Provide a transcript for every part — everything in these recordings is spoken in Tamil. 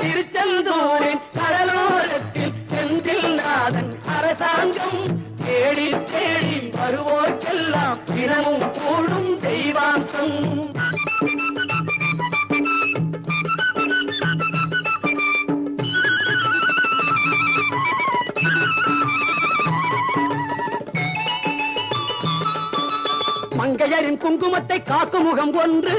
திருச்செந்தூரின் கடலோரத்தில் செந்தில் நாதன் அரசாங்கம் தேடி தேடி வருவோர்க்கெல்லாம் தினமும் கூடும் தெய்வாம்சம். மங்கையரின் குங்குமத்தை காக்கும் முகம் ஒன்று.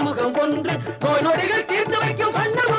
முகம் ஒன்று நோய் நொடிகள் தீர்த்து